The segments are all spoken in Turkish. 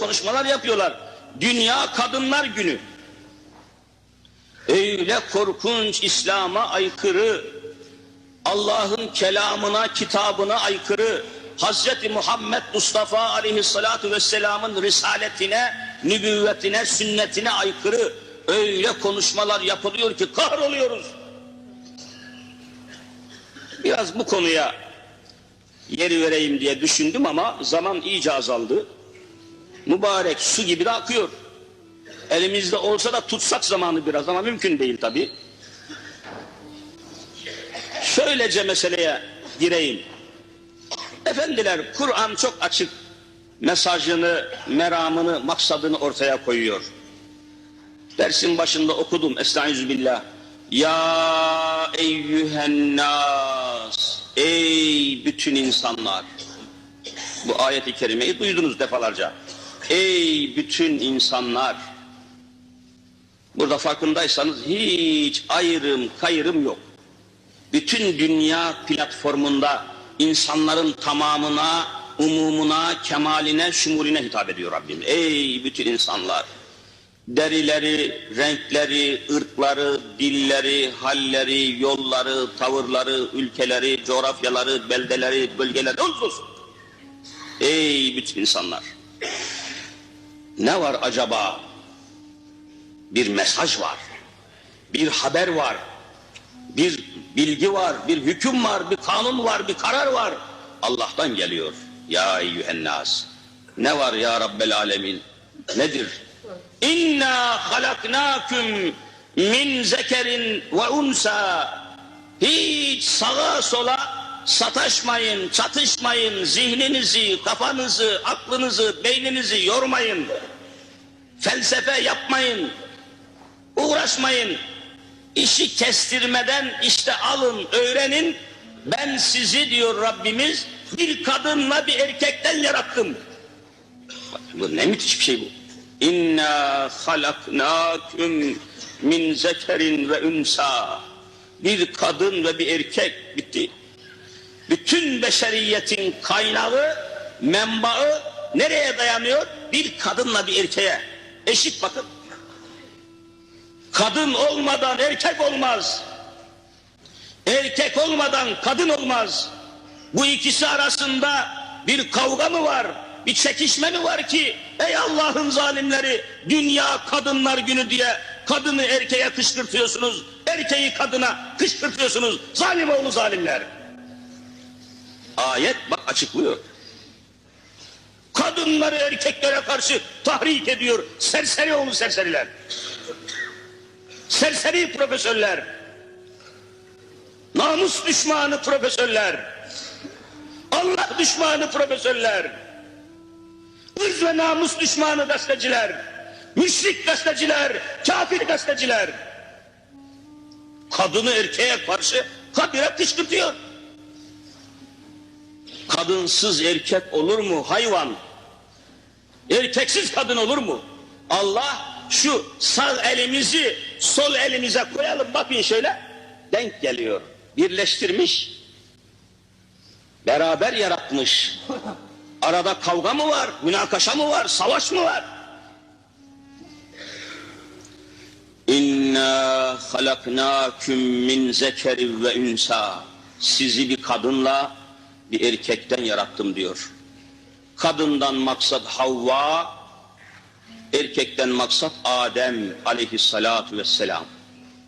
konuşmalar yapıyorlar. Dünya Kadınlar Günü. Öyle korkunç İslam'a aykırı, Allah'ın kelamına, kitabına aykırı, Hazreti Muhammed Mustafa aleyhissalatu vesselamın risaletine, nübüvvetine, sünnetine aykırı öyle konuşmalar yapılıyor ki kahroluyoruz. Biraz bu konuya yeri vereyim diye düşündüm ama zaman iyice azaldı. Mübarek su gibi de akıyor. Elimizde olsa da tutsak zamanı biraz ama mümkün değil tabi. Şöylece meseleye gireyim. Efendiler Kur'an çok açık mesajını, meramını, maksadını ortaya koyuyor. Dersin başında okudum Estağfirullah. Ya eyyühen nas. Ey bütün insanlar. Bu ayeti kerimeyi duydunuz defalarca. Ey bütün insanlar. Burada farkındaysanız hiç ayrım kayırım yok. Bütün dünya platformunda insanların tamamına, umumuna, kemaline, şumuline hitap ediyor Rabbim. Ey bütün insanlar! Derileri, renkleri, ırkları, dilleri, halleri, yolları, tavırları, ülkeleri, coğrafyaları, beldeleri, bölgeleri olsun. Ey bütün insanlar! Ne var acaba? Bir mesaj var, bir haber var, bir bilgi var, bir hüküm var, bir kanun var, bir karar var. Allah'tan geliyor. Ya eyyühennas. Ne var ya Rabbel alemin? Nedir? İnna halaknakum min zekerin ve unsa. Hiç sağa sola sataşmayın, çatışmayın, zihninizi, kafanızı, aklınızı, beyninizi yormayın. Felsefe yapmayın, uğraşmayın. İşi kestirmeden işte alın, öğrenin. Ben sizi diyor Rabbimiz bir kadınla bir erkekten yarattım. Bu ne müthiş bir şey bu. İnna halaknakum min zekerin ve unsa. Bir kadın ve bir erkek bitti. Bütün beşeriyetin kaynağı, menbaı nereye dayanıyor? Bir kadınla bir erkeğe. Eşit bakın. Kadın olmadan erkek olmaz. Erkek olmadan kadın olmaz. Bu ikisi arasında bir kavga mı var? Bir çekişme mi var ki? Ey Allah'ın zalimleri dünya kadınlar günü diye kadını erkeğe kışkırtıyorsunuz. Erkeği kadına kışkırtıyorsunuz. Zalim oğlu zalimler. Ayet bak açıklıyor. Kadınları erkeklere karşı tahrik ediyor. Serseri oğlu serseriler serseri profesörler, namus düşmanı profesörler, Allah düşmanı profesörler, ırz ve namus düşmanı gazeteciler, müşrik gazeteciler, kafir gazeteciler, kadını erkeğe karşı kadire kışkırtıyor. Kadınsız erkek olur mu hayvan? Erkeksiz kadın olur mu? Allah şu sağ elimizi sol elimize koyalım bakın şöyle denk geliyor. Birleştirmiş. Beraber yaratmış. Arada kavga mı var, münakaşa mı var, savaş mı var? İnna halaknakum min zekerin ve unsa. Sizi bir kadınla bir erkekten yarattım diyor. Kadından maksat Havva, erkekten maksat Adem aleyhissalatu vesselam.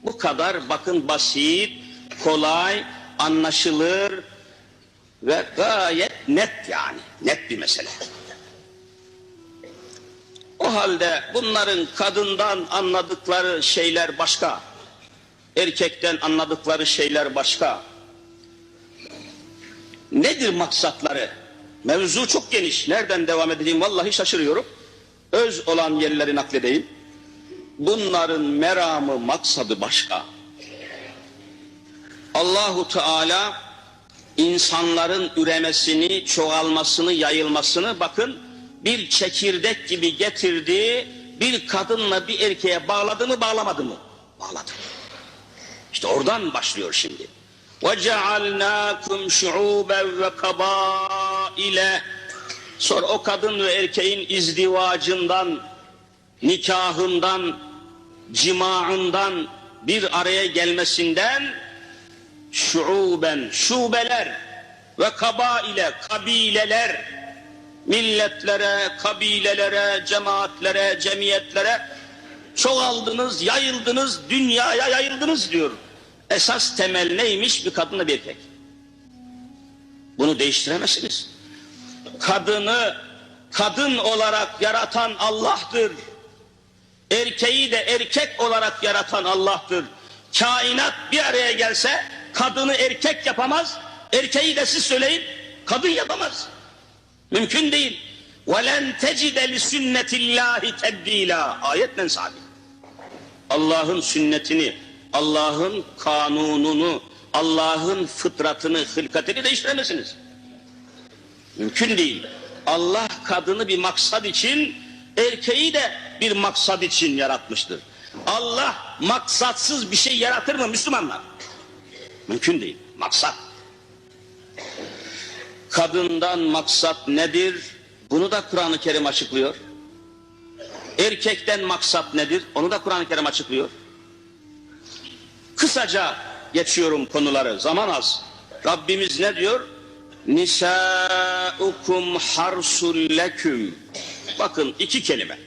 Bu kadar bakın basit, kolay, anlaşılır ve gayet net yani. Net bir mesele. O halde bunların kadından anladıkları şeyler başka. Erkekten anladıkları şeyler başka. Nedir maksatları? Mevzu çok geniş. Nereden devam edeyim vallahi şaşırıyorum öz olan yerleri nakledeyim. Bunların meramı, maksadı başka. Allahu Teala insanların üremesini, çoğalmasını, yayılmasını bakın bir çekirdek gibi getirdi, bir kadınla bir erkeğe bağladı mı, bağlamadı mı? Bağladı. İşte oradan başlıyor şimdi. وَجَعَلْنَاكُمْ شُعُوبًا وَقَبَائِلَ Sonra o kadın ve erkeğin izdivacından, nikahından, cimaından bir araya gelmesinden şuuben, şubeler ve kabaile, kabileler, milletlere, kabilelere, cemaatlere, cemiyetlere çoğaldınız, yayıldınız, dünyaya yayıldınız diyor. Esas temel neymiş? Bir kadınla bir erkek. Bunu değiştiremezsiniz Kadını kadın olarak yaratan Allah'tır. Erkeği de erkek olarak yaratan Allah'tır. Kainat bir araya gelse kadını erkek yapamaz, erkeği de siz söyleyin kadın yapamaz. Mümkün değil. وَلَنْ تَجِدَ لِسُنَّةِ اللّٰهِ تَبْد۪يلًا Ayetle sabit. Allah'ın sünnetini, Allah'ın kanununu, Allah'ın fıtratını, hılkatini değiştiremezsiniz. Mümkün değil. Allah kadını bir maksat için, erkeği de bir maksat için yaratmıştır. Allah maksatsız bir şey yaratır mı Müslümanlar? Mümkün değil. Maksat. Kadından maksat nedir? Bunu da Kur'an-ı Kerim açıklıyor. Erkekten maksat nedir? Onu da Kur'an-ı Kerim açıklıyor. Kısaca geçiyorum konuları. Zaman az. Rabbimiz ne diyor? Nisaukum harsul leküm. Bakın iki kelime.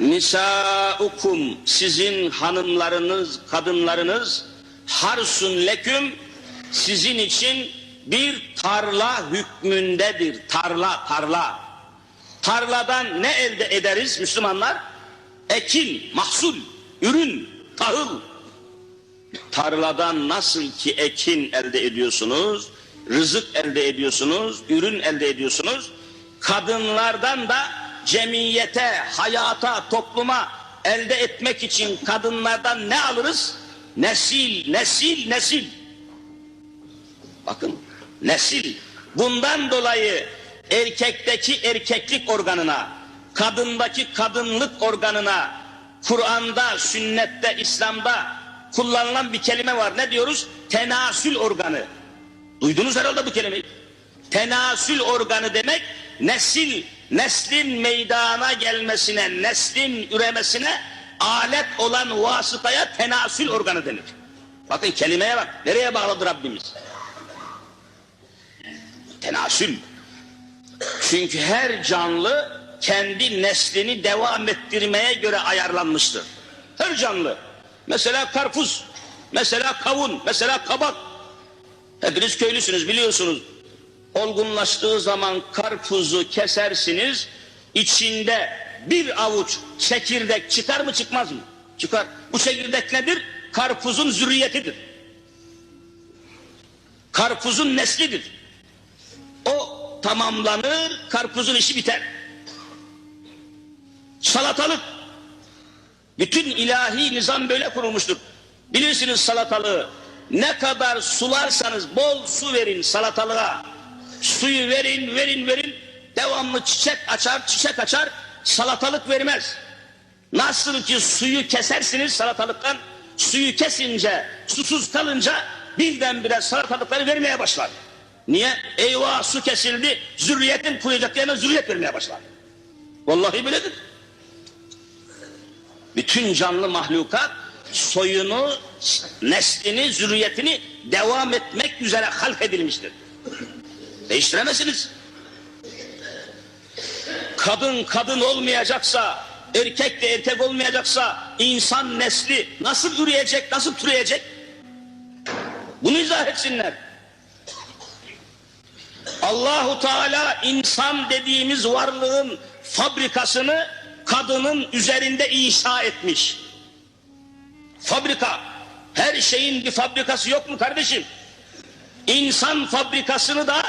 Nisaukum sizin hanımlarınız, kadınlarınız harsun leküm sizin için bir tarla hükmündedir. Tarla, tarla. Tarladan ne elde ederiz Müslümanlar? Ekin, mahsul, ürün, tahıl. Tarladan nasıl ki ekin elde ediyorsunuz, rızık elde ediyorsunuz, ürün elde ediyorsunuz. Kadınlardan da cemiyete, hayata, topluma elde etmek için kadınlardan ne alırız? Nesil, nesil, nesil. Bakın nesil. Bundan dolayı erkekteki erkeklik organına, kadındaki kadınlık organına, Kur'an'da, sünnette, İslam'da kullanılan bir kelime var. Ne diyoruz? Tenasül organı. Duydunuz herhalde bu kelimeyi. Tenasül organı demek nesil, neslin meydana gelmesine, neslin üremesine alet olan vasıtaya tenasül organı denir. Bakın kelimeye bak. Nereye bağladı Rabbimiz? Tenasül. Çünkü her canlı kendi neslini devam ettirmeye göre ayarlanmıştır. Her canlı. Mesela karpuz, mesela kavun, mesela kabak. Hepiniz köylüsünüz biliyorsunuz. Olgunlaştığı zaman karpuzu kesersiniz, içinde bir avuç çekirdek çıkar mı çıkmaz mı? Çıkar. Bu çekirdek nedir? Karpuzun zürriyetidir. Karpuzun neslidir. O tamamlanır, karpuzun işi biter. Salatalık. Bütün ilahi nizam böyle kurulmuştur. Bilirsiniz salatalığı. Ne kadar sularsanız bol su verin salatalığa. Suyu verin, verin, verin. Devamlı çiçek açar, çiçek açar. Salatalık vermez. Nasıl ki suyu kesersiniz salatalıktan, suyu kesince, susuz kalınca birdenbire salatalıkları vermeye başlar. Niye? Eyvah su kesildi, zürriyetin kuruyacak yerine zürriyet vermeye başlar. Vallahi böyledir. Bütün canlı mahlukat soyunu, neslini, zürriyetini devam etmek üzere halk edilmiştir. Değiştiremezsiniz. Kadın kadın olmayacaksa, erkek de erkek olmayacaksa insan nesli nasıl üreyecek, nasıl türeyecek? Bunu izah etsinler. Allahu Teala insan dediğimiz varlığın fabrikasını kadının üzerinde inşa etmiş. Fabrika. Her şeyin bir fabrikası yok mu kardeşim? İnsan fabrikasını da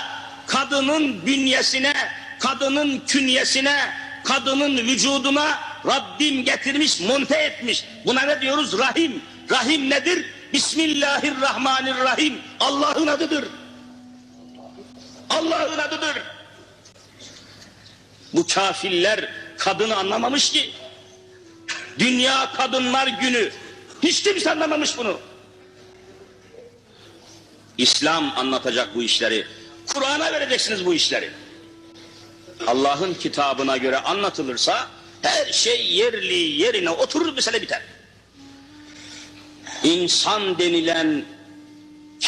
kadının bünyesine, kadının künyesine, kadının vücuduna Rabbim getirmiş, monte etmiş. Buna ne diyoruz? Rahim. Rahim nedir? Bismillahirrahmanirrahim. Allah'ın adıdır. Allah'ın adıdır. Bu kafirler kadını anlamamış ki. Dünya Kadınlar Günü. Hiç kimse anlamamış bunu. İslam anlatacak bu işleri. Kur'an'a vereceksiniz bu işleri. Allah'ın kitabına göre anlatılırsa her şey yerli yerine oturur mesele biter. İnsan denilen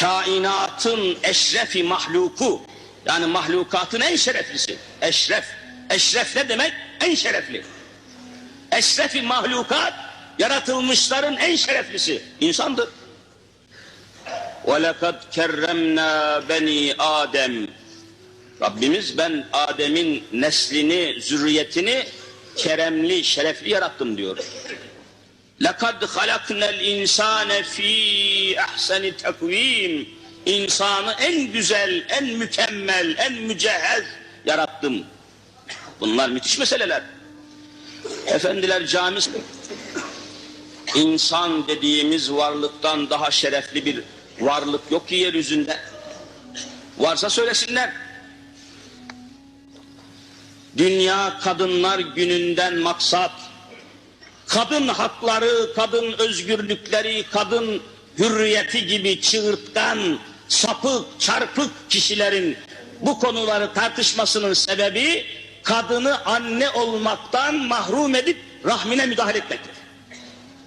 kainatın eşrefi mahluku yani mahlukatın en şereflisi. Eşref. Eşref ne demek? En şerefli. Eşrefi mahlukat yaratılmışların en şereflisi insandır. وَلَقَدْ كَرَّمْنَا beni Adem Rabbimiz ben Adem'in neslini, zürriyetini keremli, şerefli yarattım diyor. لَقَدْ خَلَقْنَا الْاِنْسَانَ ف۪ي اَحْسَنِ تَقْو۪يمٍ İnsanı en güzel, en mükemmel, en mücehhez yarattım. Bunlar müthiş meseleler. Efendiler camisi insan dediğimiz varlıktan daha şerefli bir varlık yok ki yeryüzünde. Varsa söylesinler. Dünya Kadınlar Günü'nden maksat, kadın hakları, kadın özgürlükleri, kadın hürriyeti gibi çığırtkan, sapık, çarpık kişilerin bu konuları tartışmasının sebebi kadını anne olmaktan mahrum edip rahmine müdahale etmektir.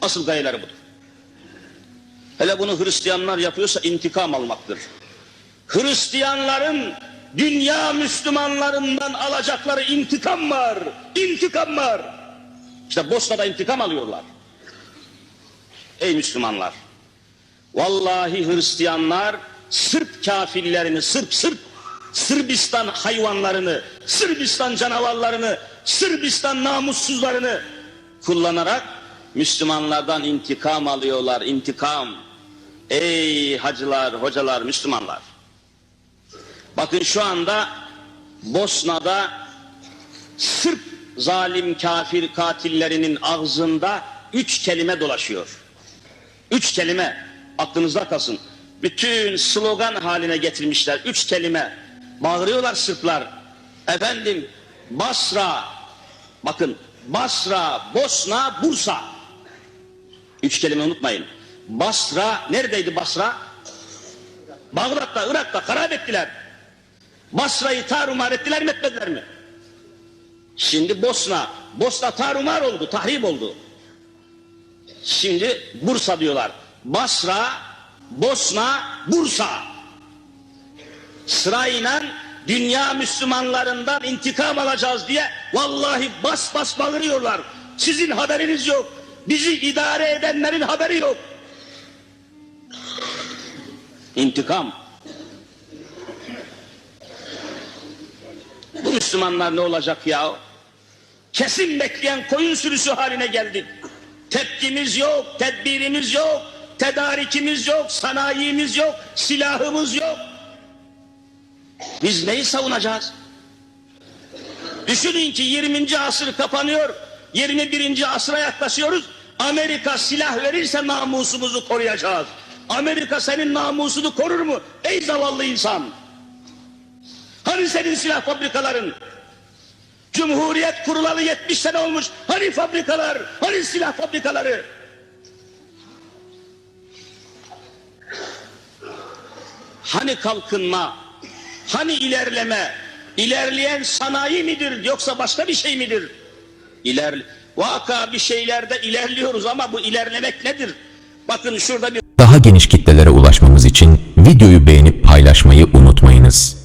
Asıl gayeleri budur. Hele bunu Hristiyanlar yapıyorsa intikam almaktır. Hristiyanların dünya Müslümanlarından alacakları intikam var. İntikam var. İşte Bosna'da intikam alıyorlar. Ey Müslümanlar. Vallahi Hristiyanlar Sırp kafirlerini, Sırp Sırp Sırbistan hayvanlarını, Sırbistan canavarlarını, Sırbistan namussuzlarını kullanarak Müslümanlardan intikam alıyorlar, intikam. Ey hacılar, hocalar, Müslümanlar. Bakın şu anda Bosna'da Sırp zalim kafir katillerinin ağzında üç kelime dolaşıyor. Üç kelime aklınızda kalsın. Bütün slogan haline getirmişler. Üç kelime. Bağırıyorlar Sırplar. Efendim Basra, bakın Basra, Bosna, Bursa. Üç kelime unutmayın. Basra, neredeydi Basra? Bağdat'ta, Irak'ta harap ettiler. Basra'yı tarumar ettiler mi etmediler mi? Şimdi Bosna, Bosna tarumar oldu, tahrip oldu. Şimdi Bursa diyorlar. Basra, Bosna, Bursa. Sırayla dünya Müslümanlarından intikam alacağız diye vallahi bas bas bağırıyorlar. Sizin haberiniz yok. Bizi idare edenlerin haberi yok. İntikam. Bu Müslümanlar ne olacak ya? Kesin bekleyen koyun sürüsü haline geldik. Tepkimiz yok, tedbirimiz yok, tedarikimiz yok, sanayimiz yok, silahımız yok. Biz neyi savunacağız? Düşünün ki 20. asır kapanıyor, 21. asıra yaklaşıyoruz. Amerika silah verirse namusumuzu koruyacağız. Amerika senin namusunu korur mu? Ey zavallı insan! Hani senin silah fabrikaların? Cumhuriyet kurulalı 70 sene olmuş. Hani fabrikalar? Hani silah fabrikaları? Hani kalkınma? Hani ilerleme? İlerleyen sanayi midir yoksa başka bir şey midir? İler vaka bir şeylerde ilerliyoruz ama bu ilerlemek nedir? Bakın şurada bir Daha geniş kitlelere ulaşmamız için videoyu beğenip paylaşmayı unutmayınız.